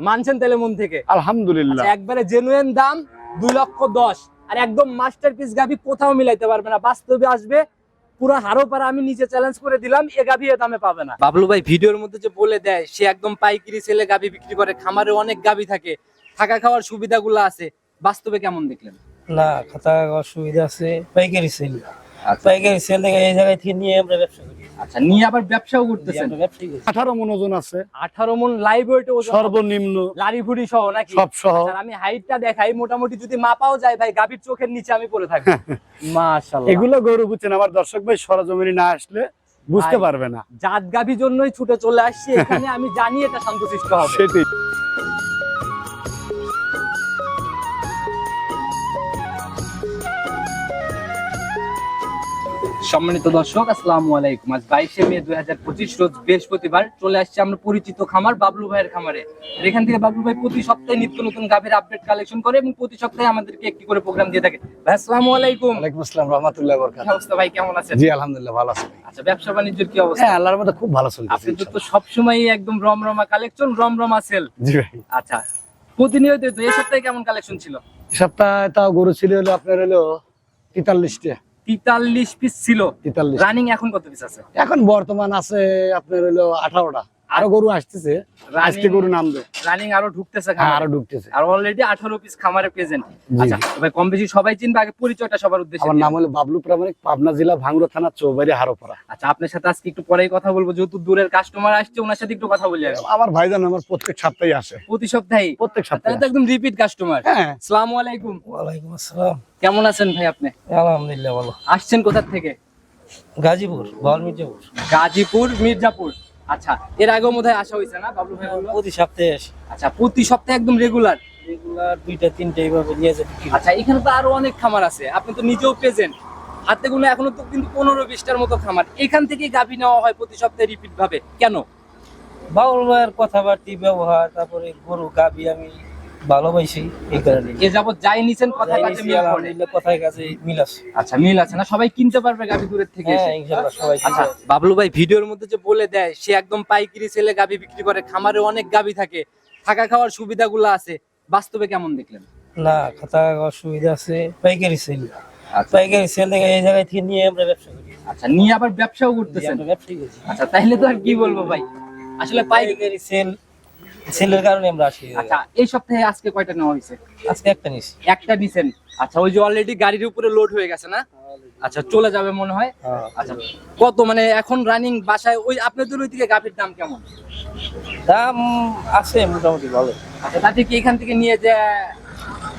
মানছেন তাহলে মন থেকে? আলহামদুলিল্লাহ। আচ্ছা, একবারে জেনুইন দাম দুই লক্ষ দশ। আর একদম মাস্টারপিস গাভি কোথাও মিলাইতে পারবে না। বাস্তবে আসবে পুরো হারো পারা আমি নিচে চ্যালেঞ্জ করে দিলাম এ গাভি এ দামে পাবে না। বাবলু ভাই ভিডিওর মধ্যে যে বলে দেয় সে একদম পাইকারি সেলে গাভি বিক্রি করে খামারে অনেক গাভি থাকে থাকা খাওয়ার সুবিধাগুলো আছে বাস্তবে কেমন দেখলেন? না খাতা অসুবিধা আছে পাইকারি সেল আচ্ছা। পাইকারি সেল থেকে এই জায়গায় থেকে নিয়ে আমরা ব্যবসা করি। আচ্ছা নিয়ে আবার ব্যবসাও করতেছেন? আমরা ব্যবসায়ী করি। আঠারো মন ওজন আছে। আঠারো মন লাইভ ওয়েটে ওজন সর্বনিম্ন। লারি ভুড়ি সহ নাকি? সব সহ। আমি হাইটটা দেখাই। মোটামুটি যদি মাপাও যায় ভাই গাভীর চোখের নিচে আমি পড়ে থাকি মাশাআল্লাহ। এগুলো গরু বুঝছেন আমার দর্শক ভাই সরজমিনি না আসলে বুঝতে পারবে না। জাত গাভীর জন্যই ছুটে চলে আসছি এখানে আমি জানি এটা শান্তশিষ্ট হবে। সেটাই। সম্মানিত দর্শক আসসালামু আলাইকুম। আজ বাইশে মে দুই হাজার পঁচিশ রোজ বৃহস্পতিবার চলে আসছে আমরা পরিচিত খামার বাবলু ভাইয়ের খামারে। এখান থেকে বাবলু ভাই প্রতি সপ্তাহে নিত্য নতুন গাভীর আপডেট কালেকশন করে এবং প্রতি সপ্তাহে আমাদেরকে একটি করে প্রোগ্রাম দিয়ে থাকে। ভাই আসসালামু আলাইকুম। ওয়ালাইকুম আসসালাম রহমতুল্লাহ অবস্থা ভাই কেমন আছেন? জি আলহামদুলিল্লাহ ভালো আছি আচ্ছা ব্যবসা বাণিজ্যের কি অবস্থা? হ্যাঁ আল্লাহর মধ্যে খুব ভালো চলছে আপনি তো সবসময় একদম রমরমা কালেকশন রমরমা সেল জি ভাই। আচ্ছা প্রতিনিয়ত এই সপ্তাহে কেমন কালেকশন ছিল? এই সপ্তাহে তাও গরু ছিল হলো আপনার হলো তেতাল্লিশটা। তেতাল্লিশ পিস ছিল। তেতাল্লিশ। রানিং এখন কত পিস আছে? এখন বর্তমান আছে আপনার হলো আঠারোটা। আরও গরু আসতেছে। আজকে গরু নামবে রানিং আরও ঢুকতেছে হ্যাঁ আরও ঢুকতেছে। আর অলরেডি আঠারো পিস খামারে প্রেজেন্ট আচ্ছা তবে কম বেশি সবাই চিনবে আগে পরিচয়টা সবার উদ্দেশ্যে। আমার নাম হলো বাবলু প্রামাণিক পাবনা জেলা ভাঙ্গুরা থানা চৌবাড়ি হারোপাড়া। আচ্ছা আপনার সাথে আজকে একটু পরেই কথা বলব যেহেতু দূরের কাস্টমার আসছে ওনার সাথে একটু কথা বলি আমি। আমার ভাইজান আমার প্রত্যেক সপ্তাহে আসে। প্রতি সপ্তাহে প্রত্যেক সপ্তাহে তো একদম রিপিট কাস্টমার হ্যাঁ। আসসালামু আলাইকুম। ওয়ালাইকুম আসসালাম। কেমন আছেন ভাই আপনি? আলহামদুলিল্লাহ ভালো। আসছেন কোথা থেকে? গাজীপুর বাউল মির্জাপুর গাজীপুর মির্জাপুর। আচ্ছা এর আগেও মধ্যে আসা হয়েছে না বাবলু ভাই বলল? প্রতি সপ্তাহে আসি। আচ্ছা প্রতি সপ্তাহে একদম রেগুলার রেগুলার দুইটা তিনটা এইভাবে নিয়ে যাবে আচ্ছা এখানে তো আরও অনেক খামার আছে আপনি তো নিজেও প্রেজেন্ট হাতে গুলো এখনও তো কিন্তু পনেরো বিশটার মতো খামার। এখান থেকে গাভী নেওয়া হয় প্রতি সপ্তাহে রিপিট ভাবে কেন? বাবুল ভাইয়ের কথাবার্তি ব্যবহার তারপরে গরু গাভী আমি ভালোবাসি এই কারণে। এ যাবত যাই নিছেন কথা কাছে মিল পড়ে। কথায় কাছে মিল আছে। আচ্ছা মিল আছে না? সবাই কিনতে পারবে দূরের থেকে হ্যাঁ? সবাই আচ্ছা বাবলু ভাই ভিডিওর মধ্যে যে বলে দেয় সে একদম পাইকারি সেলে গাভী বিক্রি করে খামারে অনেক থাকে। থাকা খাওয়ার সুবিধাগুলো আছে বাস্তবে কেমন দেখলেন? না খাতা অসুবিধা আছে পাইকারি সেল। আচ্ছা। পাইকারি সেল থেকে এই জায়গায় থেকে নিয়ে আমরা ব্যবসা করি। আচ্ছা নিয়ে আবার ব্যবসাও করতেছেন? আচ্ছা তাইলে তো আর কি বলব ভাই? আসলে পাই পাইকারি সেল সেলের কারণে আমরা আসি। আচ্ছা এই সপ্তাহে আজকে কয়টা নেওয়া হয়েছে? আজকে একটা নিছি একটা নিছেন। আচ্ছা ওই যে অলরেডি গাড়ির উপরে লোড হয়ে গেছে না? আচ্ছা চলে যাবে মনে হয়? হ্যাঁ। আচ্ছা কত মানে এখন রানিং বাসায় ওই আপনাদের ওই দিকে গাভীর দাম কেমন? দাম আছে মোটামুটি ভালো। আচ্ছা তাতে কি এখান থেকে নিয়ে যে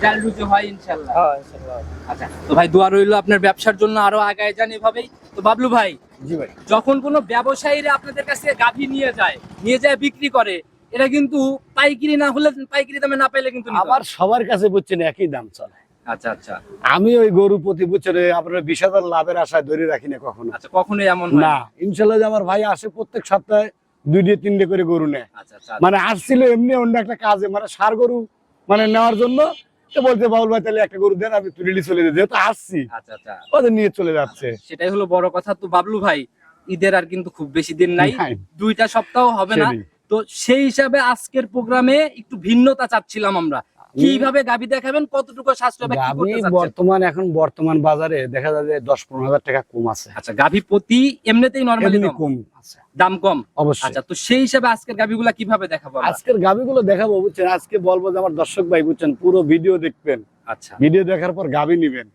ডাল রুটি হয় ইনশাল্লাহ হ্যাঁ ইনশাল্লাহ আচ্ছা তো ভাই দোয়া রইল আপনার ব্যবসার জন্য আরও আগায় যান এভাবেই। তো বাবলু ভাই জি ভাই। যখন কোনো ব্যবসায়ীরা আপনাদের কাছে গাভী নিয়ে যায় নিয়ে যায় বিক্রি করে এটা কিন্তু পাইকারি না হলে পাইকারি দামে না পাইলে কিন্তু আবার সবার কাছে বুঝছেন একই দাম চলে। আচ্ছা আচ্ছা। আমি ওই গরু প্রতি বছরে আপনার বিশ হাজার লাভের আশায় ধরে রাখি না কখনো। আচ্ছা কখনোই এমন না? ইনশাল্লাহ আমার ভাই আসে প্রত্যেক সপ্তাহে দুইটে তিনটে করে গরু নেয়। মানে আসছিল এমনি অন্য একটা কাজে মানে সার গরু মানে নেওয়ার জন্য তো বলতে বাউল ভাই তাহলে একটা গরু দেন আমি তুলে চলে যেতে যেহেতু আসছি ওদের নিয়ে চলে যাচ্ছে। সেটাই হলো বড় কথা। তো বাবলু ভাই ঈদের আর কিন্তু খুব বেশি দিন নাই। দুইটা সপ্তাহ হবে না। তো সেই হিসাবে আজকের প্রোগ্রামে একটু ভিন্নতা চাচ্ছিলাম আমরা। কীভাবে গাবি দেখাবেন কতটুকু সাশ্রয়? বর্তমান এখন বর্তমান বাজারে দেখা যায় যে দশ পনেরো হাজার টাকা কম আছে। আচ্ছা গাভি প্রতি এমনিতেই নরমালি কম? আছে। দাম কম? অবশ্যই। আচ্ছা তো সেই হিসাবে আজকের গাভিগুলা কীভাবে দেখাবো? আজকের গাভীগুলো দেখাবো বুঝছেন? আজকে বলব যে আমার দর্শক ভাই বুঝছেন? পুরো ভিডিও দেখবেন। আচ্ছা। ভিডিও দেখার পর গাভী নিবেন।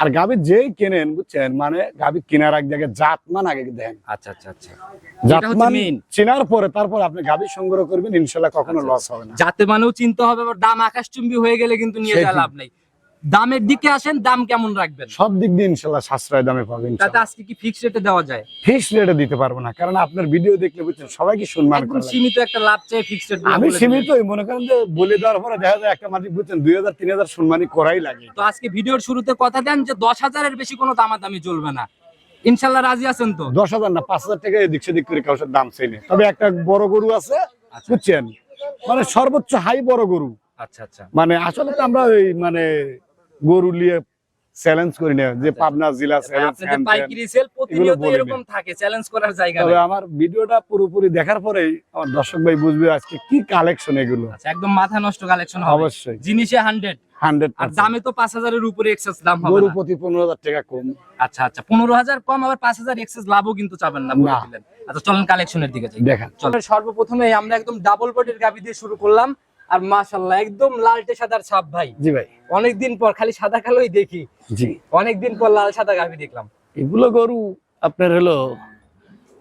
আর গাবি যেই কেনেন বুঝছেন মানে গাবি কেনার এক জায়গায় জাতমান আগে দেখেন আচ্ছা আচ্ছা আচ্ছা। জাতমান চেনার পরে তারপর আপনি গাভী সংগ্রহ করবেন ইনশাল্লাহ কখনো আচ্ছা, লস হবে না। যাতে মানেও চিন্তা হবে দাম আকাশচুম্বী হয়ে গেলে কিন্তু নিয়ে যাওয়া। লাভ নেই। দামের দিকে আসেন দাম কেমন রাখবেন? সব দিক দিয়ে ইনশাল্লাহ সাশ্রয় দামে পাবেন তাতে আজকে কি ফিক্স রেটে দেওয়া যায়? ফিক্স রেটে দিতে পারব না কারণ আপনার ভিডিও দেখলে বুঝছেন সবাইকে সম্মান একদম করে সীমিত একটা লাভ চাই ফিক্স রেট আমি সীমিতই মনে করেন যে বলে দেওয়ার পরে দেখা যায় একটা মাটি বুঝছেন দুই হাজার তিন হাজার সম্মানই করাই লাগে। তো আজকে ভিডিওর শুরুতে কথা দেন যে দশ হাজারের বেশি কোনো দামাদামি চলবে না। ইনশাল্লাহ রাজি আছেন তো? দশ হাজার না পাঁচ হাজার টাকা এদিক সেদিক করে কাউসের দাম চাই না। তবে একটা বড় গরু আছে আচ্ছা। বুঝছেন? মানে সর্বোচ্চ হাই বড় গরু। আচ্ছা আচ্ছা। মানে আসলে তো আমরা ওই মানে গরু নিয়ে চ্যালেঞ্জ করি না যে পাবনা জেলা চ্যালেঞ্জ পাইকারি সেল প্রতিনিয়ত এরকম থাকে চ্যালেঞ্জ করার জায়গা তবে আমার ভিডিওটা পুরোপুরি দেখার পরেই আমার দর্শক ভাই বুঝবে আজকে কি কালেকশন এগুলো। আচ্ছা একদম মাথা নষ্ট কালেকশন হবে। অবশ্যই। জিনিসে আর দামে তো উপরে এক্সেস দাম হবে গরু প্রতি পনেরো হাজার টাকা কম। আচ্ছা আচ্ছা পনেরো হাজার কম আবার এক্সেস লাভও কিন্তু চাবেন না বলে না। দিলেন। আচ্ছা চলেন কালেকশনের দিকে যাই। দেখেন। চলেন সর্বপ্রথমে আমরা একদম ডাবল বডির গাবি দিয়ে শুরু করলাম। আর মাশাল্লাহ একদম লালটে সাদার ছাপ ভাই। জি ভাই। অনেকদিন পর খালি সাদা কালোই দেখি। জি। অনেকদিন পর লাল সাদা গাবি দেখলাম। এগুলো গরু আপনার হলো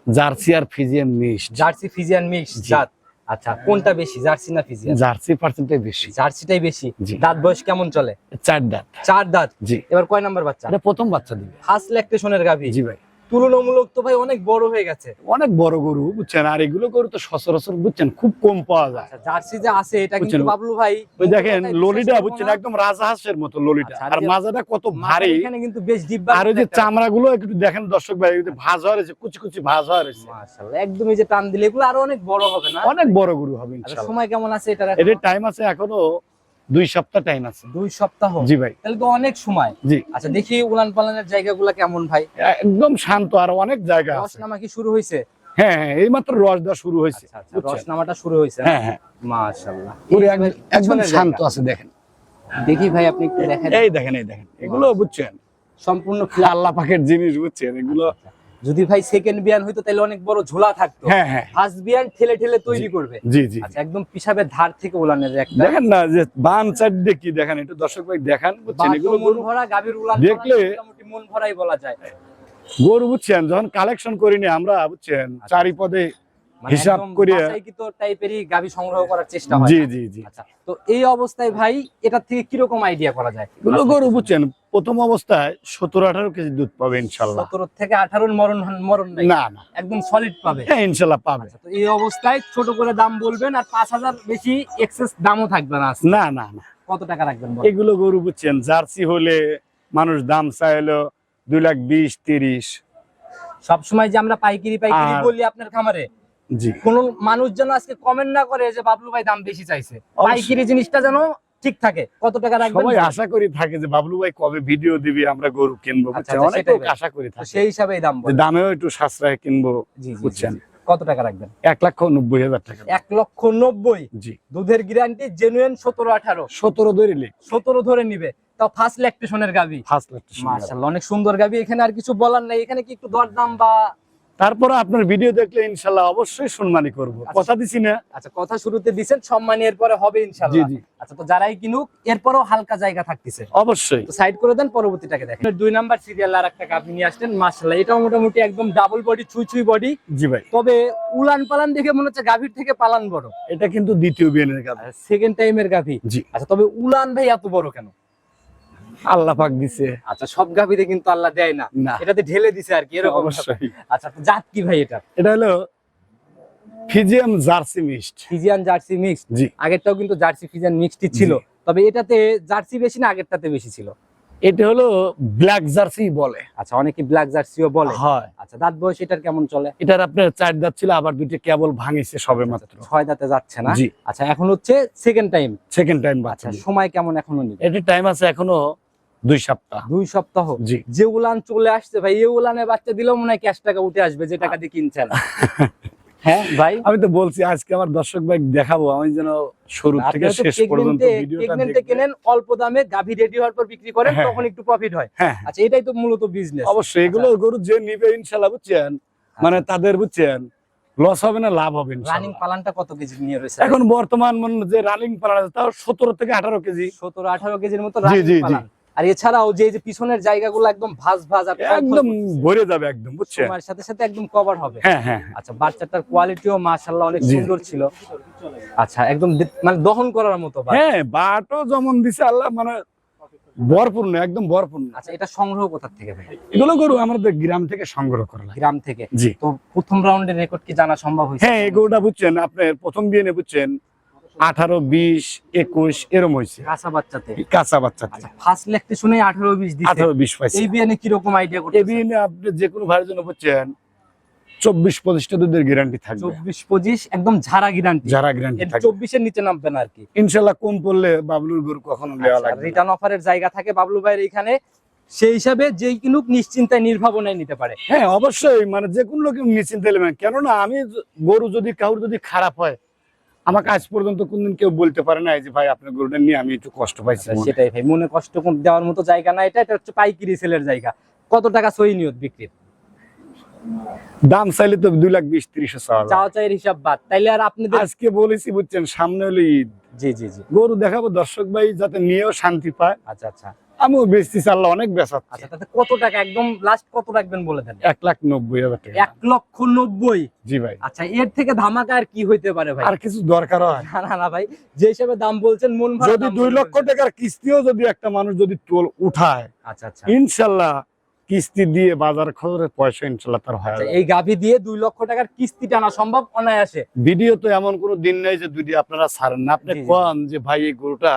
জার্সি আর Friesian mixed. Jersey Friesian mix জাত। আচ্ছা কোনটা বেশি জার্সি না ফিজিয়ান? জার্সি পার্সেন্টেজ বেশি। জার্সিটাই বেশি। দাঁত বয়স কেমন চলে? চার দাঁত। চার দাঁত। জি। এবার কয় নাম্বার বাচ্চা? এটা প্রথম বাচ্চা দিবে। ফার্স্ট ল্যাকটেশনের গাভি। জি ভাই। তুলনামূলক তো ভাই অনেক বড় হয়ে গেছে। অনেক বড় গরু বুঝছেন? আর এগুলো গরু তো সচরাচর বুঝছেন খুব কম পাওয়া যায়। আচ্ছা জার্সি যে আছে এটা কিন্তু বাবলু ভাই ওই দেখেন ললিটা বুঝছেন। একদম রাজহাঁসের মতো ললিটা। আচ্ছা, আর আর মাজাটা কত ভারী। এখানে কিন্তু বেশ ডিব্বা আর ওই যে চামড়া গুলো একটু দেখেন দর্শক ভাই ভাজ হওয়া রয়েছে কুচি কুচি ভাজ হওয়া রয়েছে। মাশাআল্লাহ একদমই যে টান দিলে এগুলো আরও অনেক বড় হবে না? অনেক বড় গরু হবে আচ্ছা, ইনশাআল্লাহ সময় কেমন আছে এখনও? এদের টাইম আছে এখনও দুই সপ্তাহ টাইম আছে। দুই সপ্তাহ? জি ভাই। তাহলে তো অনেক সময়। জি। আচ্ছা দেখি উলান পালানের জায়গাগুলো কেমন ভাই? একদম শান্ত আর অনেক জায়গা আছে। রসনামা কি শুরু হয়েছে? হ্যাঁ হ্যাঁ এই মাত্র রস দেওয়া শুরু হয়েছে আচ্ছা আচ্ছা বুঝছেন? রসনামাটা শুরু হয়েছে হ্যাঁ হ্যাঁ। মাশাআল্লাহ। পুরো একদম- শান্ত আছে দেখেন। দেখি ভাই আপনি একটু দেখেন। এই দেখেন এই দেখেন। এগুলো বুঝছেন? সম্পূর্ণ আল্লাহ পাকের জিনিস বুঝছেন? এগুলো যদি ভাই সেকেন্ড বিয়ান হইতো তাহলে অনেক বড় ঝোলা থাকতো। হ্যাঁ হ্যাঁ। ফার্স্ট বিয়ান ঠেলে ঠেলে তৈরি করবে। জি জি। আচ্ছা একদম পিসাবের ধার থেকে উলানের একটা। দেখেন না যে বান চারটে কি দেখেন একটু দর্শক ভাই দেখান বুঝছেন এগুলো মন ভরা গাভীর উলান দেখলে- মোটামুটি মন ভরাই বলা যায়। গরু বুঝছেন যখন কালেকশন করিনি আমরা বুঝছেন আচ্ছা। চারিপদে মানে হিসাব একদম করিয়া- বাছাইকৃত টাইপেরই গাভী সংগ্রহ করার চেষ্টা হয়। জি জি জি। আচ্ছা তো এই অবস্থায় ভাই এটা থেকে কীরকম আইডিয়া করা যায়? গরু বুঝছেন প্রথম অবস্থায় সতেরো আঠারো কেজি দুধ পাবে ইনশাল্লাহ। সতেরো থেকে আঠারোর মরণ মরণ না না। একদম সলিড পাবে। হ্যাঁ ইনশাল্লাহ পাবে। আচ্ছা, তো এই অবস্থায় ছোট করে দাম বলবেন আর পাঁচ হাজার বেশি এক্সেস দামও থাকবে না না না না। কত টাকা রাখবেন এগুলো গরু বুঝছেন জার্সি হলে মানুষ দাম চাইলো দুই লাখ বিশ তিরিশ। সবসময় যে আমরা পাইকারি পাইকারি বলি আপনার খামারে জি। কোন মানুষ যেন আজকে কমেন্ট না করে যে বাবলু ভাই দাম বেশি চাইছে। পাইকারি জিনিসটা যেন ঠিক থাকে? কত টাকা রাখবেন? সবাই আশা করি থাকে যে বাবলু ভাই কবে ভিডিও দিবি? আমরা গরু কিনবো আচ্ছা, বুঝছেন? আচ্ছা, অনেক আশা করি থাকে। সেই হিসাবেই দাম যে বলেন দামেও একটু সাশ্রয় কিনবো জি, বুঝছেন? কত টাকা রাখবেন? এক লাখ নব্বই হাজার টাকা। এক লক্ষ নব্বই? জি। দুধের গ্যারান্টি জেনুইন সতেরো আঠারো? সতেরো ধরিলে সতেরো ধরে নিবে। তাও ফার্স্ট ল্যাকটেশনের গাবি। ফার্স্ট লাখ মার্শাল্লাহ অনেক সুন্দর গাবি। এখানে আর কিছু বলার নাই। এখানে কি একটু দরদাম বা তারপরে আপনার ভিডিও দেখলে ইনশাল্লাহ অবশ্যই সম্মানই করব। কথা দিছি না? আচ্ছা কথা শুরুতে দিছেন সম্মানী এরপরে হবে ইনশাল্লাহ। আচ্ছা তো যারাই কিনুক এরপরও হালকা জায়গা থাকতেছে। অবশ্যই। সাইড করে দেন পরবর্তীটাকে দেখেন। দুই নাম্বার সিরিয়াল আর একটা গাভি নিয়ে আসলেন মার্শাল্লাহ এটাও মোটামুটি একদম ডাবল বডি ছুঁই ছুঁই বডি জি ভাই। তবে উলান পালান দেখে মনে হচ্ছে গাভীর থেকে পালান বড়। এটা কিন্তু দ্বিতীয় বিয়ানের কাজ সেকেন্ড টাইমের গাভি। জি। আচ্ছা তবে উলান ভাই এত বড় কেন? আল্লাহ পাক দিছে। আচ্ছা সব গাভীতে কিন্তু আল্লাহ দেয় না। এটাতে ঢেলে দিছে আর কি এরকম অবশ্যই। আচ্ছা জাত কি ভাই এটা এটা হলো ফিজিয়াম জার্সি মিস্ট ফিজিয়ান জার্সি মিক্স জি। আগেরটাও কিন্তু জার্সি ফিজিয়ান মিক্সটি ছিল। তবে এটাতে জার্সি বেশি না আগেরটাতে বেশি ছিল? এটা হলো ব্ল্যাক জার্সি বলে। আচ্ছা অনেকে ব্ল্যাক জার্সিও বলে। হয়। আচ্ছা দাঁত বয়স এটার কেমন চলে? এটার আপনার চার দাঁত ছিল আবার দুইটা কেবল ভাঙিছে সবে মাত্র। ছয় দাঁতে যাচ্ছে না? আচ্ছা এখন হচ্ছে সেকেন্ড টাইম সেকেন্ড টাইম আচ্ছা সময় কেমন এখনও নেই এটা টাইম আছে এখনও দুই সপ্তাহ। দুই সপ্তাহ? জি। যে উলান চলে আসছে ভাই এই উলানে বাচ্চা দিলেও মনে হয় ক্যাশ টাকা উঠে আসবে যে টাকা দিয়ে কিনছেন হ্যাঁ ভাই? আমি তো বলছি আজকে আমার দর্শক ভাই দেখাবো আমি যেন শুরু থেকে শেষ পর্যন্ত ভিডিওটা কেনেন অল্প দামে গাভী রেডি হওয়ার পর বিক্রি করেন হ্যাঁ, তখন একটু প্রফিট হয়। হ্যাঁ আচ্ছা এটাই তো মূলত বিজনেস অবশ্যই এগুলো গরু যে নিবে বুঝছেন? মানে তাদের বুঝছেন? লস হবে না লাভ হবে রানিং পালানটা কত কেজি নিয়ে রয়েছে? এখন বর্তমান মনে যে রানিং পালান আছে তাও সতেরো থেকে আঠারো কেজি। সতেরো আঠারো কেজির মতো রানিং। পালান। আর এছাড়াও যে যে পিছনের জায়গাগুলো একদম ভাজ ভাজ আর একদম ভরে যাবে একদম বুঝছেন সময়ের সাথে সাথে একদম কভার হবে। হ্যাঁ হ্যাঁ। আচ্ছা বাচ্চাটার কোয়ালিটিও মাশাআল্লাহ অনেক সুন্দর ছিল। আচ্ছা একদম মানে দহন করার মতো। হ্যাঁ বাটও যেমন দিছে আল্লাহ মানে ভরপূর্ণ একদম ভরপূর্ণ। আচ্ছা এটা সংগ্রহ কোথা থেকে ভাই? এগুলো গরু আমাদের গ্রাম থেকে সংগ্রহ করা গ্রাম থেকে? জি। তো প্রথম রাউন্ডের রেকর্ড কি জানা সম্ভব হয়েছে? হ্যাঁ এই বুঝছেন আপনার প্রথম বিয়ে বুঝছেন আঠারো বিশ একুশ এরম হয়েছে। কাঁচা বাচ্চাতে। কাঁচা বাচ্চা আচ্ছা ফার্স্ট লেখতে শুনে আঠারো বিশ আঠারো বিশ পাইছে। এই বিয়ানে কীরকম আইডিয়া এই আপনি যে কোনো জন্য বুঝছেন চব্বিশ পঁচিশটা দুধের গ্যারান্টি থাকবে। চব্বিশ পঁচিশ একদম ঝাড়া গ্যারান্টি যারা গ্যারান্টি চব্বিশের নিচে নামবে না আর কি। ইনশাল্লাহ কম পড়লে বাবলুর গরু কখনো দেওয়া লাগবে না। রিটার্ন অফারের জায়গা থাকে বাবলু ভাইয়ের এখানে সেই হিসাবে যেই কিনুক নিশ্চিন্তায় নির্ভাবনায় নিতে পারে। হ্যাঁ অবশ্যই। মানে যে কোনো লোক নিশ্চিন্তে নেবেন। কেননা আমি গরু যদি কাউর যদি খারাপ হয় আমাকে আজ পর্যন্ত কোনদিন কেউ বলতে পারে না যে ভাই আপনার গরুটা নিয়ে আমি একটু কষ্ট পাইছি আচ্ছা, সেটাই ভাই মনে কষ্ট দেওয়ার মতো জায়গা না এটা এটা হচ্ছে পাইকারি সেলের জায়গা। কত টাকা সই নিয়ত বিক্রির? দাম চাইলে তো দুই লাখ বিশ ত্রিশ চাওয়া। চাইয়ের হিসাব বাদ তাইলে আর আপনাদের আজকে বলেছি বুঝছেন সামনে হলো ঈদ। জি জি জি। গরু দেখাবো দর্শক ভাই যাতে নিয়েও শান্তি পায়। আচ্ছা আচ্ছা। আমিও বেচতে চাল্লা অনেক বেচাচ্ছি। আচ্ছা তাতে কত টাকা? একদম লাস্ট কত রাখবেন বলে দেন? এক লাখ নব্বই হাজার টাকা। এক লক্ষ নব্বই? জি ভাই। আচ্ছা এর থেকে ধামাকা আর কি হইতে পারে ভাই? আর কিছু দরকার হয়? না না না ভাই যে হিসাবে দাম বলছেন মন যদি দুই লক্ষ টাকার কিস্তিও যদি একটা মানুষ যদি টোল উঠায় আচ্ছা আচ্ছা। ইনশাল্লাহ কিস্তি দিয়ে বাজার খরচের পয়সা ইনশাল্লাহ তার হয় আচ্ছা, এই গাভি দিয়ে দুই লক্ষ টাকার কিস্তি টানা সম্ভব? অনায়াসে? ভিডিও তো এমন কোনো দিন নেই যে দুধি আপনারা ছাড়েন না। আপনি। কন যে ভাই এই গরুটা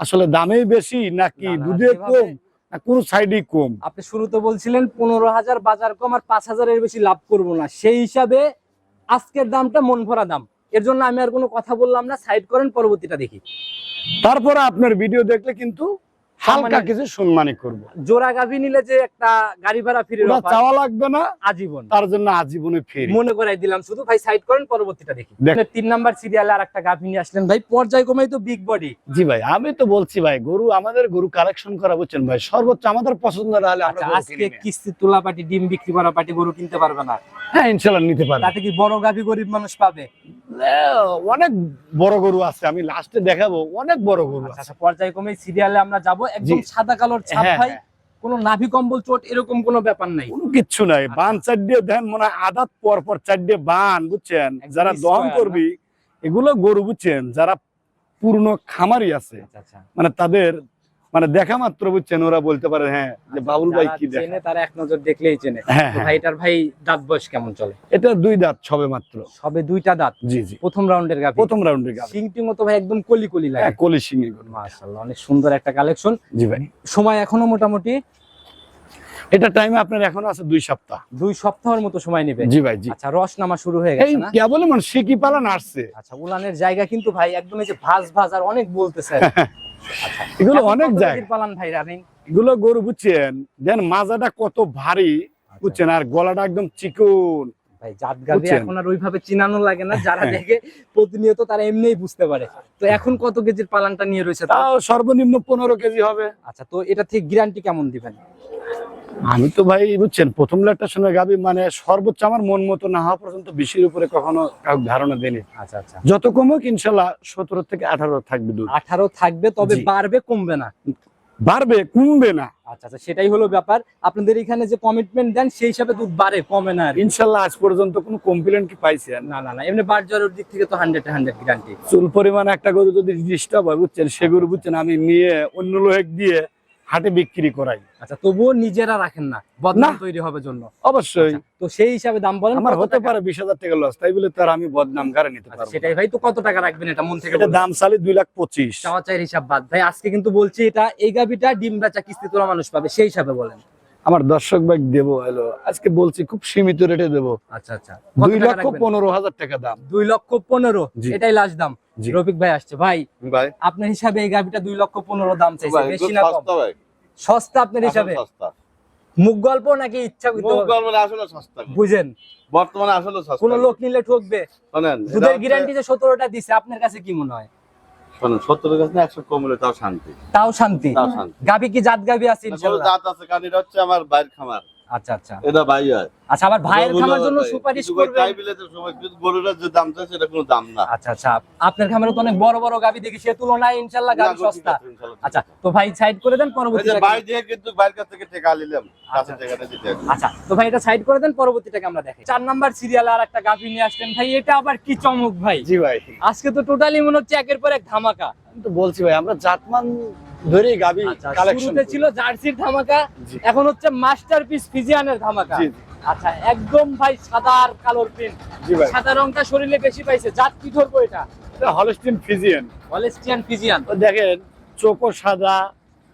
আসলে দামেই বেশি নাকি দুধে কম না কোন সাইডে কম? আপনি শুরুতে বলছিলেন পনেরো হাজার বাজার কম আর পাঁচ হাজারের বেশি লাভ করব না। সেই হিসাবে আজকের দামটা মন ভরা দাম। এর জন্য আমি আর কোনো কথা বললাম না সাইড করেন পরবর্তীটা দেখি। তারপরে আপনার ভিডিও দেখলে কিন্তু হালকা কিছু সম্মানই করব। জোড়া গাভি নিলে যে একটা গাড়ি ভাড়া ফিরে চাওয়া লাগবে না আজীবন। তার জন্য আজীবনে ফেরি। মনে করাই দিলাম শুধু ভাই সাইড করেন পরবর্তীটা দেখি। তিন নাম্বার সিরিয়ালে আর একটা গাভি নিয়ে আসলেন। ভাই পর্যায়ক্রমেই তো বিগ বডি জি ভাই আমি তো বলছি ভাই গরু আমাদের গরু কালেকশন করা বুঝছেন ভাই? সর্বোচ্চ আমাদের পছন্দ না হলে আচ্ছা আজকে কিস্তি তোলা পাটি ডিম বিক্রি করা পাটি গরু কিনতে পারবে না। হ্যাঁ ইনশাল্লাহ নিতে পারবে। তাতে কি বড় গাভি গরিব মানুষ পাবে? অনেক বড় গরু আছে আমি লাস্টে দেখাবো অনেক বড় গরু আচ্ছা আছে। আচ্ছা পর্যায়ক্রমে সিরিয়ালে আমরা যাব। একদম সাদা কালোর ছাপ হয় ভাই হ্যাঁ। কোনো নাভি কম্বল চোট এরকম কোনো ব্যাপার নাই। কোনো কিছু নাই। বান চার দিয়ে দেন মনে হয় আদাত পর পর চার দিয়ে বান বুঝছেন? যারা দহন করবি এগুলো গরু বুঝছেন? যারা পূর্ণ খামারি আছে আচ্ছা আচ্ছা। মানে তাদের মানে দেখা মাত্র বুঝছেন ওরা বলতে পারে হ্যাঁ যে বাবুল ভাই কি দেখে? তারা এক নজর দেখলেই চেনে। হ্যাঁ হ্যাঁ। ভাইটার ভাই দাঁত বয়স কেমন চলে? এটা দুই দাঁত সবে মাত্র। সবে দুইটা দাঁত? জি জি। প্রথম রাউন্ডের গাভি। প্রথম রাউন্ডে গাল সিং টিং তো ভাই একদম কলি কলি লাগে। হ্যাঁ কলি গরু। মাশাআল্লাহ অনেক সুন্দর একটা কালেকশন। জি ভাই। সময় এখনও মোটামুটি? এটা টাইমে আপনার এখন আছে দুই সপ্তাহ। দুই সপ্তাহের মতো সময় নেবে? জি ভাই জি। আচ্ছা রস নামা শুরু হয়ে গেছে না? কেবল মানে শিকি পালন আসছে আচ্ছা উলানের জায়গা কিন্তু ভাই একদম এই যে ভাজ ভাজ আর অনেক বলতেছে। এগুলো অনেক জায়গা। পালান ভাই রানিং এগুলো গরু বুঝছেন দেন মাজাটা কত ভারী আচ্ছা। বুঝছেন আর গলাটা একদম চিকন। ভাই জাত গাভি এখন আর ওইভাবে চিনানো লাগে না যারা হ্যাঁ। দেখে প্রতিনিয়ত তারা এমনিই বুঝতে পারে। তো এখন কত কেজির পালানটা নিয়ে রয়েছে? তাও? তাও সর্বনিম্ন পনেরো কেজি হবে। আচ্ছা তো এটা ঠিক গ্যারান্টি কেমন দিবেন? আমি তো ভাই বুঝছেন প্রথম লাটটা শুনে গাবি মানে সর্বোচ্চ আমার মন মতো না হওয়া পর্যন্ত বেশির উপরে কখনো কাউকে ধারণা দেয়নি। আচ্ছা আচ্ছা। যত কমুক ইনশাল্লাহ সতেরো থেকে আঠারো থাকবে আঠারো থাকবে তবে বাড়বে কমবে না। বাড়বে কমবে না। আচ্ছা আচ্ছা সেটাই হলো ব্যাপার। আপনাদের এখানে যে কমিটমেন্ট দেন সেই হিসাবে দুধ বাড়ে কমে না ইনশাল্লাহ আজ পর্যন্ত কোনো কমপ্লেন কি পাইছেন না। না না এমনি বার জ্বরের দিক থেকে তো হান্ড্রেড হান্ড্রেড গ্যারান্টি চুল পরিমাণ একটা গরু যদি ডিস্টার্ব হয় বুঝছেন সে গরু বুঝছেন আমি নিয়ে অন্য লোহেক দিয়ে হাটে বিক্রি করাই। আচ্ছা তবুও নিজেরা রাখেন না বদনাম তৈরি হবে জন্য। অবশ্যই। আচ্ছা, তো সেই হিসাবে দাম বলেন আমার হতে পারে বিশ হাজার টাকা লস তাই বলে তার আমি বদনাম গাড়ি নিতে আচ্ছা, পারব সেটাই ভাই তো কত টাকা রাখবেন এটা মন থেকে দাম সালি দুই লাখ পঁচিশ। চাওয়া চাইয়ের হিসাব বাদ। ভাই আজকে কিন্তু বলছি এটা এই গাবিটা ডিম বেচা কিস্তি তোলা মানুষ পাবে সেই হিসাবে বলেন। আমার দর্শক ভাই দেবো হলো আজকে বলছি খুব সীমিত রেটে দেবো। আচ্ছা আচ্ছা। দুই লক্ষ পনেরো হাজার টাকা দাম। দুই লক্ষ পনেরো। এটাই লাস্ট দাম। রফিক ভাই আসছে। ভাই ভাই। আপনার হিসাবে এই গাবিটা দুই লক্ষ পনেরো দাম চাইছে। বেশি না কম। সস্তা আপনার হিসাবে? সস্তা। মুখ গল্প নাকি ইচ্ছা আসলে সস্তা। বুঝেন। বর্তমানে আসলে সস্তা। কোন লোক নিলে ঠকবে। শোনেন দুধের গ্যারান্টি যে সতেরোটা দিছে আপনার কাছে কি মনে হয়? শোনেন সত্তরের কাছে একশো কম হলে তাও শান্তি। তাও শান্তি। তাও শান্তি। গাবি কি জাত গাবি আছে জাত আছে কারণ এটা হচ্ছে আমার বাইর খামার। আচ্ছা আচ্ছা। এটা ভাই হয় আচ্ছা আবার ভাইয়ের খামার জন্য সুপারিশ করবে তাই বলে তো সময় কিন্তু গরুটার যে দাম চাই সেটা কোনো দাম না। আচ্ছা আচ্ছা। আপনার খামারে তো অনেক বড় বড় গাবি দেখি সে তুলনায় ইনশাল্লাহ না, গাবি সস্তা। আচ্ছা তো ভাই সাইড করে দেন পরবর্তী যে ভাই দিয়ে কিন্তু বাইরের কাছ থেকে টেকা নিলাম টেকাটা দিতে আচ্ছা তো ভাই এটা সাইড করে দেন পরবর্তীটাকে আমরা দেখি। চার নাম্বার সিরিয়াল আর একটা গাভি নিয়ে আসলেন। ভাই এটা আবার কি চমক ভাই? জি ভাই। আজকে তো টোটালি মনে হচ্ছে একের পর এক ধামাকা। আমি তো বলছি ভাই আমরা জাতমান ধরেই গাবি আচ্ছা কালেকশন ছিল জার্সির ধামাকা এখন হচ্ছে মাস্টারপিস ফিজিয়ানের ধামাকা। আচ্ছা একদম ভাই সাদা আর কালোর প্রিন্ট সাদা রংটা শরীরে বেশি পাইছে। জাত কি ধরবো এটা? হলস্টিন ফিজিয়ান হলেস্টিয়ান ফিজিয়ান দেখেন চোখও সাদা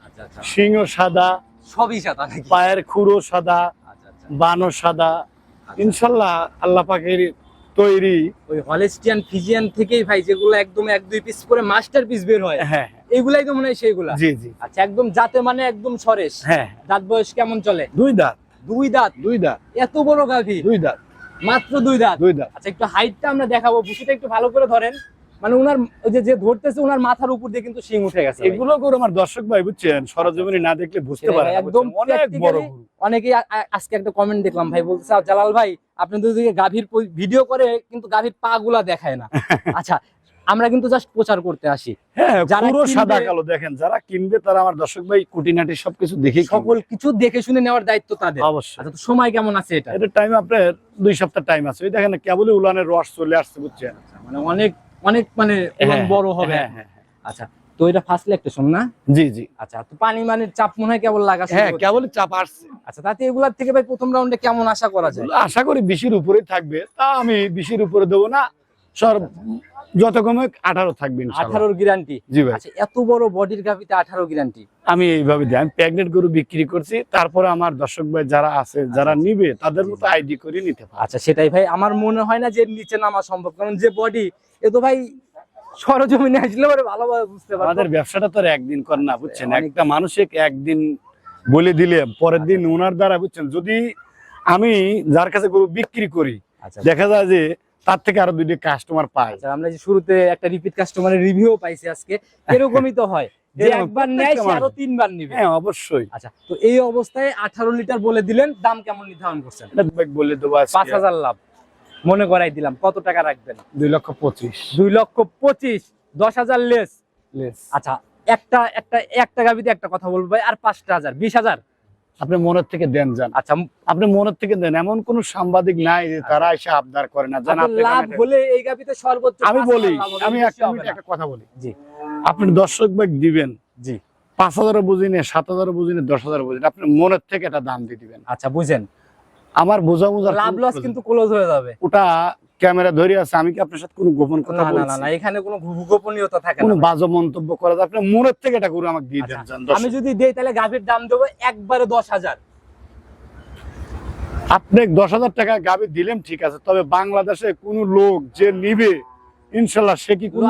আচ্ছা আচ্ছা। শিংও সাদা সবই সাদা নাকি? পায়ের খুরও সাদা আচ্ছা আচ্ছা। বানও সাদা। ইনশাল্লাহ আল্লাহ পাকের তৈরি। ওই হলেস্টিয়ান ফিজিয়ান থেকেই ভাই যেগুলো একদম এক দুই পিস করে মাস্টার পিস বের হয় হ্যাঁ। এগুলাই তো মনে হয় সেইগুলা। জি জি। আচ্ছা একদম জাতে মানে একদম সরেশ হ্যাঁ। দাঁত বয়স কেমন চলে? দুই দাঁত। দুই দাঁত? দুই দাঁত। এত বড় গাভী? দুই দাঁত। মাত্র দুই দাঁত? দুই দাঁত। আচ্ছা একটু হাইটটা আমরা দেখাবো। ভুসিটা একটু ভালো করে ধরেন। মানে উনার ওই যে ধরতেছে উনার মাথার উপর দিয়ে কিন্তু শিং উঠে গেছে এগুলো করে আমার দর্শক ভাই বুঝছেন সরজমিনি না দেখলে বুঝতে সেটাই পারে একদম অনেক বড়। অনেকেই আজকে একটা কমেন্ট দেখলাম ভাই বলতেছে "আ, জালাল ভাই আপনি তো ওদিকে গাভীর ভিডিও করে কিন্তু গাভীর পা গুলা দেখায় না। আচ্ছা আমরা কিন্তু জাস্ট প্রচার করতে আসি। হ্যাঁ পুরো সাদা কালো দেখেন যারা কিনবে তারা আমার দর্শক ভাই কুটিনাটি সবকিছু দেখে সকল কিছু দেখে শুনে নেওয়ার দায়িত্ব তাদের। অবশ্যই। আচ্ছা তো সময় কেমন আছে এটা? এটা টাইম আপনার দুই সপ্তাহ টাইম আছে। ওই দেখেন কেবলই উলানের রস চলে আসছে বুঝছেন? মানে অনেক অনেক মানে হ্যাঁ, বড় হবে। হ্যাঁ, হ্যাঁ, হ্যাঁ। আচ্ছা তো এটা ফার্স্ট লেকটেশন না? জি জি। আচ্ছা তো পানি মানের চাপ মনে হয় কেবল লাগা হ্যাঁ কেবল চাপ আসছে। আচ্ছা তাতে এগুলার থেকে ভাই প্রথম রাউন্ডে কেমন আশা করা যায়? আশা করি বিশির উপরেই থাকবে। তা আমি বিশির উপরে দেবো না। সর যত কমে আঠারো থাকবে। আঠারোর গ্যারান্টি জি ভাই। আচ্ছা এত বড় বডির গাভিতে আঠারো গ্যারান্টি আমি এইভাবে দিই আমি প্রেগনেন্ট গরু বিক্রি করছি তারপরে আমার দর্শক ভাই যারা আছে যারা নিবে তাদের মতো আইডি করে নিতে পারে আচ্ছা সেটাই ভাই আমার মনে হয় না যে নিচে নামা সম্ভব কারণ যে বডি এ তো ভাই সরজমিনে আসলে পরে ভালোভাবে বুঝতে পারব। আমাদের ব্যবসাটা তো আর একদিন করে না বুঝছেন? একটা মানুষকে একদিন বলে দিলে পরের দিন ওনার দ্বারা বুঝছেন? যদি আমি যার কাছে গরু বিক্রি করি আচ্ছা। দেখা যায় যে তার থেকে আরও দুইটি কাস্টমার পাই আমরা যে শুরুতে একটা রিপিট কাস্টমারের রিভিউ পাইছি আজকে এরকমই তো হয় যে একবার নেয় সে আরও তিনবার নিবে। হ্যাঁ অবশ্যই। আচ্ছা তো এই অবস্থায় আঠারো লিটার বলে দিলেন দাম কেমন নির্ধারণ করছেন? বলে দেবো আজকে। পাঁচ হাজার লাভ। মনে করাই দিলাম কত টাকা রাখবেন? দুই লক্ষ পঁচিশ। দুই লক্ষ পঁচিশ দশ হাজার লেস লেস আচ্ছা একটা একটা একটা গাবিতে একটা কথা বলব ভাই আর পাঁচটা হাজার বিশ হাজার? আপনি মনের থেকে দেন যান আচ্ছা আপনি মনের থেকে দেন। এমন কোন সাংবাদিক নাই যে তারা এসে আবদার করে না জান। লাভ হলে এই গাবিতে সর্বোচ্চ আমি বলি হাজার আমি একটা কথা বলি। জি। আপনি দর্শক ভাগ দিবেন। জি। পাঁচ হাজারও বুঝিনি সাত হাজারও বুঝিনি দশ হাজারও বুঝিনি আপনি মনের থেকে একটা দাম দিয়ে দিবেন। আচ্ছা বুঝেন। আমার বোঝা বোঝা লাভ লস কিন্তু ক্লোজ হয়ে যাবে। ওটা ক্যামেরা ধরে আছে আমি কি আপনার সাথে কোনো গোপন কথা না না না এখানে কোনো গোপনীয়তা থাকে কোনো না বাজে মন্তব্য করা যায়? আপনি মনের থেকে এটা করে আমাকে দিয়ে দেন আচ্ছা, আমি যদি দেই তাহলে গাভীর দাম দেবো একবারে দশ হাজার। আপনি দশ হাজার টাকা গাবি দিলেন ঠিক আছে তবে বাংলাদেশে কোন লোক যে নিবে ইনশাল্লাহ সে কি কোন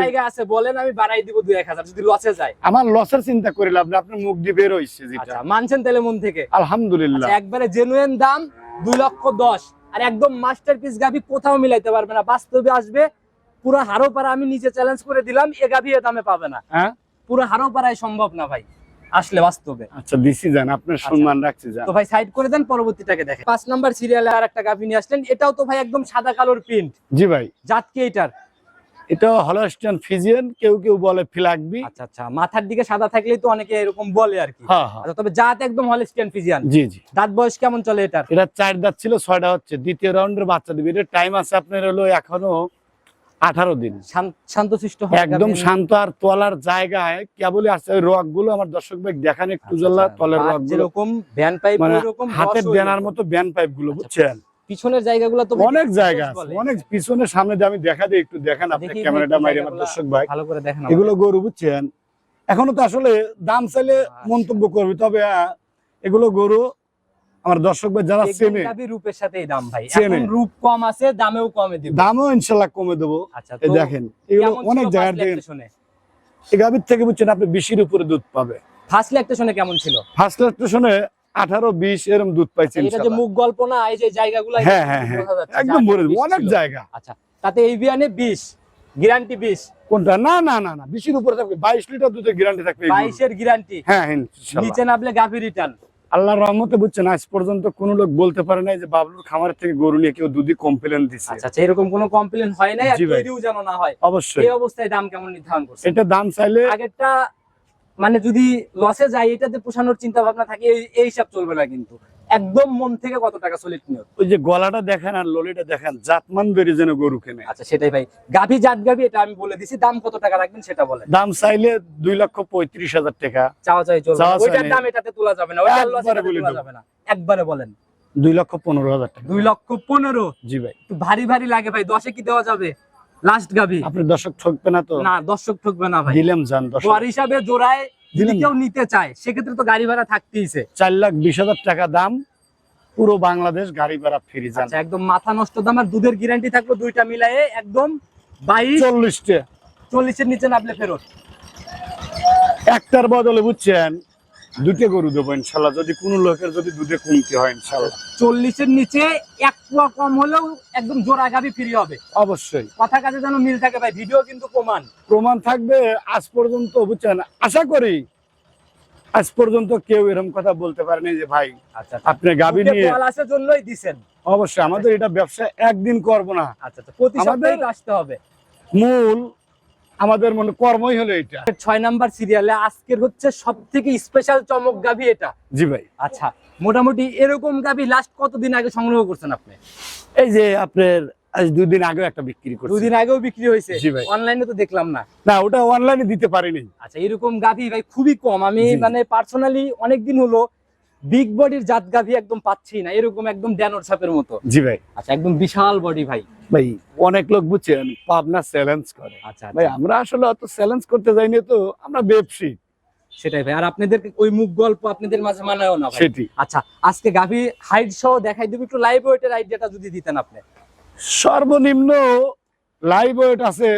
জায়গা আছে বলেন আমি বাড়াই দিব দুই এক হাজার যদি লসে যায়। আমার লসের চিন্তা করে লাভ না আপনার মুখ দিয়ে বের হইছে যেটা। আচ্ছা মানছেন তাহলে মন থেকে? আলহামদুলিল্লাহ। আচ্ছা একবারে জেনুইন দাম দুই লক্ষ দশ। আর একদম মাস্টার পিস গাভি কোথাও মিলাইতে পারবে না। বাস্তবে আসবে পুরো হারো পাড়া আমি নিজে চ্যালেঞ্জ করে দিলাম এ গাভি এ দামে পাবে না। হ্যাঁ? পুরো হারো পাড়ায় সম্ভব না ভাই আসলে বাস্তবে। আচ্ছা দিছি যান আপনার সম্মান রাখছি যান। তো ভাই সাইড করে দেন পরবর্তীটাকে দেখেন। পাঁচ নাম্বার সিরিয়ালে আর একটা গাভি নিয়ে আসলেন এটাও তো ভাই একদম সাদা কালোর প্রিন্ট জি ভাই। জাত কি এটার। এটা হলস্টিয়ান ফিজিয়ান কেউ কেউ বলে ফিলাকবি। আচ্ছা আচ্ছা। মাথার দিকে সাদা থাকলেই তো অনেকে এরকম বলে আর কি। হ্যাঁ হ্যাঁ। আচ্ছা তবে জাত একদম হলিস্টিয়ান ফিজিয়ান। জি জি। দাঁত বয়স কেমন চলে এটার? এটা চার দাঁত ছিল ছয়টা হচ্ছে। দ্বিতীয় রাউন্ডের বাচ্চা দিবে। এটা টাইম আছে আপনার হলো এখনও আঠারো দিন। শান্ত- শান্তশিষ্ট একদম শান্ত আর তলার জায়গায় কেবলই আছে ওই রকগুলো আমার দর্শক ভাই দেখান একটু আচ্ছা, জাল্লা আচ্ছা। তলের রক যেরকম ভ্যান পাইপ মানে হাতের ব্যানার মতো ব্যান পাইপগুলো আচ্ছা, বুঝছেন? পিছনের জায়গাগুলো তো অনেক দেখতে জায়গা। অনেক পিছনের সামনে আমি দেখা দিই একটু দেখেন আপনি ক্যামেরাটা মাইরে আমার দর্শক ভাই। ভালো করে দেখেন এগুলো গরু বুঝছেন? এখনও তো আসলে দাম চাইলে আচ্ছা। মন্তব্য করবে তবে এগুলো গরু আমার দর্শক ভাই যারা চেনে রূপের সাথেই দাম ভাই। এখন রূপ কম আছে দামেও কমে দিব। দামও ইনশাল্লাহ কমে দেবো। আচ্ছা দেখেন এগুলো অনেক জায়গা দেখেন শুনে? এই গাভীর থেকে বুঝছেন আপনি বিশির উপরে দুধ পাবে। ফার্স্ট ল্যাকটেশনে কেমন ছিল? ফার্স্ট স্টেশনে আঠারো বিশ এরকম দুধ পাইছে ইনশাল্লাহ। মুখ গল্প না এই যে জায়গাগুলো হ্যাঁ হ্যাঁ হ্যাঁ। একদম অনেক জায়গা। আচ্ছা তাতে এই বিয়ানে 20 গ্যারান্টি 20 কোনটা? না না না না বিশির উপরে থাকবে। বাইশ লিটার দুধের গ্যারান্টি থাকবে এই গরুর। 22 এর গ্যারান্টি? হ্যাঁ হ্যাঁ। নিচে নামলে গাভী রিটার্ন আল্লাহর রহমতে বুঝছেন আজ পর্যন্ত কোন লোক বলতে পারে নাই যে বাবলুর খামারের থেকে গরু নিয়ে কেউ দুধই কমপ্লেন দিচ্ছে আচ্ছা আচ্ছা এরকম কোনো কমপ্লেন হয় নাই আর। তৈরিও যেন না হয়। অবশ্যই। এই অবস্থায় দাম কেমন নির্ধারণ করছে এটা দাম চাইলে আগেরটা মানে যদি লসে যায় এটাতে পোষানোর চিন্তা ভাবনা থাকে এই- হিসাব চলবে না কিন্তু। একদম মন থেকে কত টাকা সলিড নিও ওই যে গলাটা দেখেন আর ললিটা দেখেন জাতমান বেরি যেন গরু কেনে। আচ্ছা সেটাই ভাই। গাভী জাত গাভী এটা আমি বলে দিছি দাম কত টাকা রাখবেন সেটা বলেন। দাম চাইলে দুই লক্ষ পঁয়ত্রিশ হাজার টাকা। চাওয়া চাই চলবে। ওইটার দাম এটাতে তোলা যাবে না। ওইটার লস একবারে তোলা যাবে না। একবারে বলেন। দুই লক্ষ পনেরো হাজার টাকা। দুই লক্ষ পনেরো? জি ভাই। ভারী ভারী লাগে ভাই দশে কি দেওয়া যাবে? লাস্ট গাভী। আপনি দর্শক ঠকবে না তো? না দর্শক ঠকবে না ভাই। দিলাম যান দর্শক। হিসাবে জোড়ায় যদি কেউ নিতে চায় সেক্ষেত্রে তো গাড়ি ভাড়া থাকতেইছে চার লাখ বিশ হাজার টাকা দাম পুরো বাংলাদেশ গাড়ি ভাড়া ফ্রি যান। আচ্ছা একদম মাথা নষ্ট দাম আর দুধের গ্যারান্টি থাকল দুইটা মিলায়ে একদম বাইশ চল্লিশটা। চল্লিশের নিচে নামলে ফেরত। একটার বদলে বুঝছেন দুটো গরু দেবো ইনশাল্লাহ যদি কোনো লোকের যদি দুধে কমতি হয় ইনশাল্লাহ। চল্লিশের নিচে এক পোয়া কম হলেও একদম জোড়া গাভি ফ্রি হবে। অবশ্যই। কথা কাজে যেন মিল থাকে ভাই ভিডিও কিন্তু প্রমাণ। প্রমাণ থাকবে আজ পর্যন্ত বুঝছেন? আশা করি আজ পর্যন্ত কেউ এরকম কথা বলতে পারেনি যে ভাই আচ্ছা আপনি গাবি নিয়ে আসার জন্যই দিছেন। অবশ্যই আমাদের এটা ব্যবসা একদিন করব না। আচ্ছা আচ্ছা। প্রতি সপ্তাহে আসতে হবে। মূল আমাদের মনে কর্মই হলো এটা। ছয় নাম্বার সিরিয়ালে আজকের হচ্ছে সব থেকে স্পেশাল চমক গাভি এটা। জি ভাই। আচ্ছা মোটামুটি এরকম গাভি লাস্ট কতদিন আগে সংগ্রহ করছেন আপনি? এই যে আপনার আজ দুই দিন আগেও একটা বিক্রি করছি। দুদিন আগেও বিক্রি হয়েছে? অনলাইনে তো দেখলাম না। না ওটা অনলাইনে দিতে পারিনি। আচ্ছা এরকম গাভি ভাই খুবই কম। আমি মানে পার্সোনালি অনেকদিন হলো বিগ বডির জাত গাভি একদম পাচ্ছি না এরকম একদম ড্যানোর সাপের মতো। জি ভাই। আচ্ছা একদম বিশাল বডি ভাই। ভাই অনেক লোক বুঝছেন পাবনা চ্যালেঞ্জ করে। আচ্ছা ভাই আচ্ছা। আমরা আসলে অত চ্যালেঞ্জ করতে যাইনি তো আমরা ব্যবসী সেটাই ভাই আর আপনাদের ওই মুখ গল্প আপনাদের মাঝে মানায়ও না ভাই। সেটি। আচ্ছা আজকে গাভি হাইট সহ দেখাই দেব একটু লাইভ ওয়েটের আইডিয়াটা যদি দিতেন আপনি। সর্বনিম্ন লাইভ ওয়েট আছে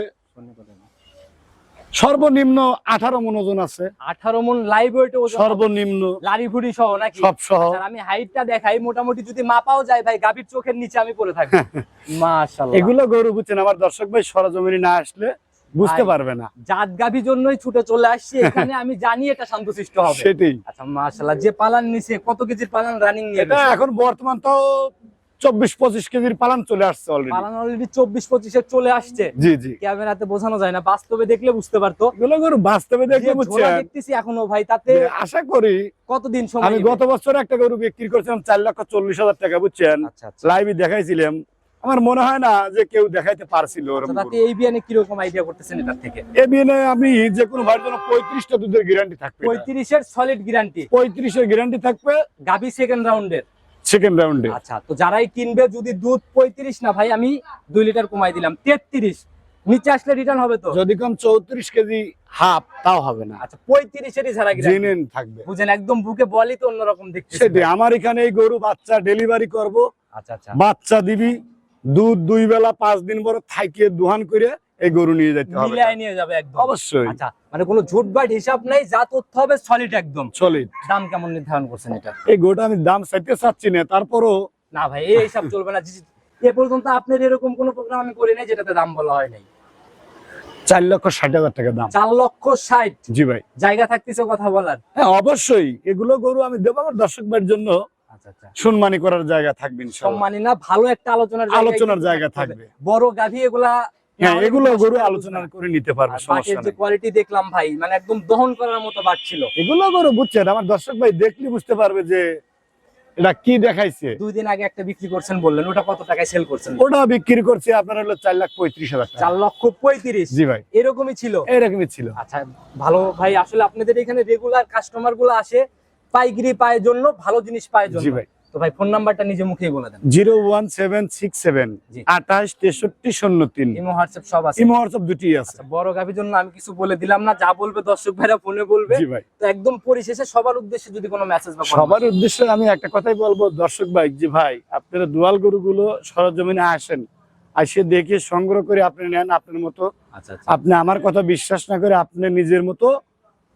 সর্বনিম্ন আঠারো মন ওজন আছে। আঠারো মন লাইভ সর্বনিম্ন। লারি ভুড়ি সহ নাকি? সব সহ। আমি হাইটটা দেখাই মোটামুটি যদি মাপাও যায় ভাই গাভীর চোখের নিচে আমি পড়ে থাকি মাশাআল্লাহ। এগুলো গরু বুঝছেন আমার দর্শক ভাই সরজমিনি না আসলে বুঝতে পারবে না। জাত গাভীর জন্যই ছুটে চলে আসছি এখানে আমি জানি এটা শান্তশিষ্ট হবে। সেটাই। আচ্ছা মাশাআল্লাহ যে পালান নিছে কত কেজির পালান রানিং নিয়ে এটা এখন বর্তমান তো চব্বিশ পঁচিশ কেজির পালান চলে আসছে অলরেডি পালান অলরেডি চব্বিশ পঁচিশে চলে আসছে। জি জি। ক্যামেরাতে বোঝানো যায় না বাস্তবে দেখলে বুঝতে পারতো। এগুলো গরু বাস্তবে দেখলে দেখতেছি এখনও ভাই তাতে আশা করি কতদিন সময় আমি গত বছর একটা গরু বিক্রি করছিলাম চার লক্ষ চল্লিশ হাজার টাকা বুঝছেন? আচ্ছা আচ্ছা। লাইভে দেখাইছিলাম। আমার মনে হয় না যে কেউ দেখাইতে পারছিল আচ্ছা, এই বিয়ানে কীরকম আইডিয়া করতেছেন এটার থেকে? এ বিয়ে আমি যে কোনো ভাইয়ের জন্য পঁয়ত্রিশটা দুধের গ্যারান্টি থাকবে পঁয়ত্রিশের সলিড গ্যারান্টি পঁয়ত্রিশের গ্যারান্টি থাকবে। গাভি সেকেন্ড রাউন্ডের সেকেন্ড রাউন্ডে আচ্ছা তো যারাই কিনবে যদি দুধ পঁয়ত্রিশ না ভাই আমি দুই লিটার কমাই দিলাম তেত্রিশ। নিচে আসলে রিটার্ন হবে তো? যদি কম চৌত্রিশ কেজি হাফ তাও হবে না। আচ্ছা পঁয়ত্রিশেরই ছাড়া জেনেন থাকবে। বুঝেন একদম বুকে বলি তো অন্যরকম দেখতে সেটি আমার এখানে এই গরু বাচ্চা ডেলিভারি করব। আচ্ছা আচ্ছা। বাচ্চা দিবি দুধ দুই বেলা পাঁচ দিন পরে থাকিয়ে দোহান করে এই গরু নিয়ে যেতে হবে মিলিয়ে নিয়ে যাবে একদম। অবশ্যই। আচ্ছা মানে কোনো ঝুটবাট হিসাব নাই যা তথ্য হবে সলিড একদম। সলিড দাম কেমন নির্ধারণ করছেন এটা? এই গরুটা আমি দাম চাইতে চাচ্ছি না তারপরও না ভাই এই হিসাব চলবে না। এ পর্যন্ত আপনার এরকম কোনো প্রোগ্রাম আমি করি নাই যেটাতে দাম বলা হয় নাই। চার লক্ষ ষাট হাজার টাকা দাম। চার লক্ষ ষাট? জি ভাই। জায়গা থাকতেছে কথা বলার? হ্যাঁ অবশ্যই। এগুলো গরু আমি দেবো আমার দর্শক ভাইয়ের জন্য। আচ্ছা আচ্ছা। সম্মানী করার জায়গা থাকবে। সম্মানী না ভালো একটা আলোচনার আলোচনার জায়গা থাকবে। বড় গাভী এগুলা হ্যাঁ এগুলো গরু আলোচনা করে নিতে পারবে সমস্যা যে কোয়ালিটি দেখলাম ভাই মানে একদম দহন করার মতো বাট ছিল এগুলো গরু বুঝছেন আমার দর্শক ভাই দেখলে বুঝতে পারবে যে এটা কি দেখাইছে। দুই দিন আগে একটা বিক্রি করছেন বললেন ওটা কত টাকায় সেল করছেন? ওটা বিক্রি করছে আপনার হলো চার লাখ পঁয়ত্রিশ হাজার চার লক্ষ পঁয়ত্রিশ? জি ভাই। এরকমই ছিল? এরকমই ছিল। আচ্ছা ভালো ভাই আসলে আপনাদের এখানে রেগুলার কাস্টমারগুলো আসে পাইকারি পায়ের জন্য ভালো জিনিস পায় জন্য। জি ভাই। তো ভাই ফোন নাম্বারটা নিজে মুখেই বলে দেন। Zero one seven six seven আঠাশ তেষট্টি শূন্য তিন। ইমো হোয়াটসঅ্যাপ সব আছে। ইমো হোয়াটসঅ্যাপ দুটি আছে। আচ্ছা বড় গাভির জন্য আমি কিছু বলে দিলাম না যা বলবে দর্শক ভাইরা ফোনে বলবে। তো একদম পরিশেষে সবার উদ্দেশ্যে যদি কোনো মেসেজ বা সবার উদ্দেশ্যে আমি একটা কথাই বলব দর্শক ভাই যে ভাই আপনারা দুয়াল গরুগুলো সরজমিনে আসেন আসে দেখে সংগ্রহ করে আপনি নেন আপনার মতো। আচ্ছা আচ্ছা। আপনি আমার কথা বিশ্বাস না করে আপনি নিজের মতো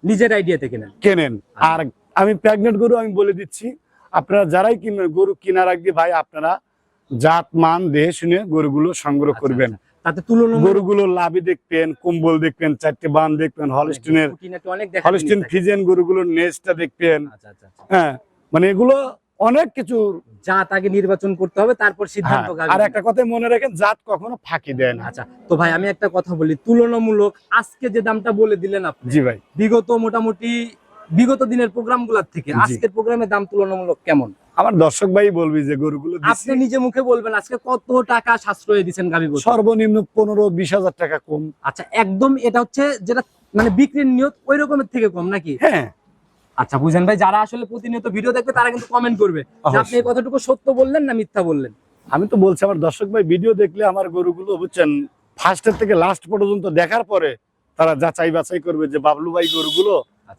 নিজের আইডিয়া থেকে নেন কেনেন। আর আমি প্রেগনেন্ট গরু আমি বলে দিচ্ছি আপনারা যারাই কিনবেন গরু কেনার আগে ভাই আপনারা জাত মান দেহে শুনে গরুগুলো সংগ্রহ আচ্ছা, করবেন। আচ্ছা। তাতে তুলনামূলক গরুগুলো লাভি দেখবেন কম্বল দেখবেন চারটে বান দেখবেন হলস্টিনের হলস্টিন ফিজেন গরুগুলোর নেজটা দেখবেন। আচ্ছা। হ্যাঁ মানে এগুলো অনেক কিছু জাত আগে নির্বাচন করতে হবে তারপর হ্যাঁ, সিদ্ধান্ত আর একটা কথা মনে রাখেন জাত কখনো ফাঁকি দেয় না। আচ্ছা তো ভাই আমি একটা কথা বলি তুলনামূলক আজকে যে দামটা বলে দিলেন আপনি জি ভাই। বিগত মোটামুটি বিগত দিনের প্রোগ্রামগুলার থেকে আজকের প্রোগ্রামের দাম তুলনামূলক কেমন? আমার দর্শক ভাই বলবি যে গরুগুলো আপনি নিজে মুখে বলবেন আজকে কত টাকা সাশ্রয় দিচ্ছেন বলতে? সর্বনিম্ন পনেরো বিশ হাজার টাকা কম। আচ্ছা একদম এটা হচ্ছে যেটা মানে বিক্রির নিয়ত ওই রকমের থেকে কম নাকি? হ্যাঁ। আচ্ছা বুঝেন ভাই যারা আসলে প্রতিনিয়ত ভিডিও দেখবে তারা কিন্তু কমেন্ট করবে আপনি এই কথাটুকু সত্য বললেন না মিথ্যা বললেন? আমি তো বলছি আমার দর্শক ভাই ভিডিও দেখলে আমার গরুগুলো বুঝছেন ফার্স্টের থেকে লাস্ট পর্যন্ত দেখার পরে তারা যাচাই বাছাই করবে যে বাবলু ভাই গরুগুলো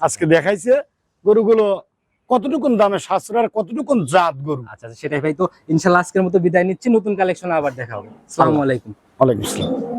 আজকে দেখাইছে গরুগুলো কতটুকুন দামে সাশ্রয় আর কতটুকুন জাত গরু? আচ্ছা আচ্ছা, সেটাই ভাই। তো ইনশাল্লাহ আজকের মতো বিদায় নিচ্ছি। নতুন কালেকশন আবার দেখা হবে। আসসালামু আলাইকুম। ওয়ালাইকুম আসসালাম।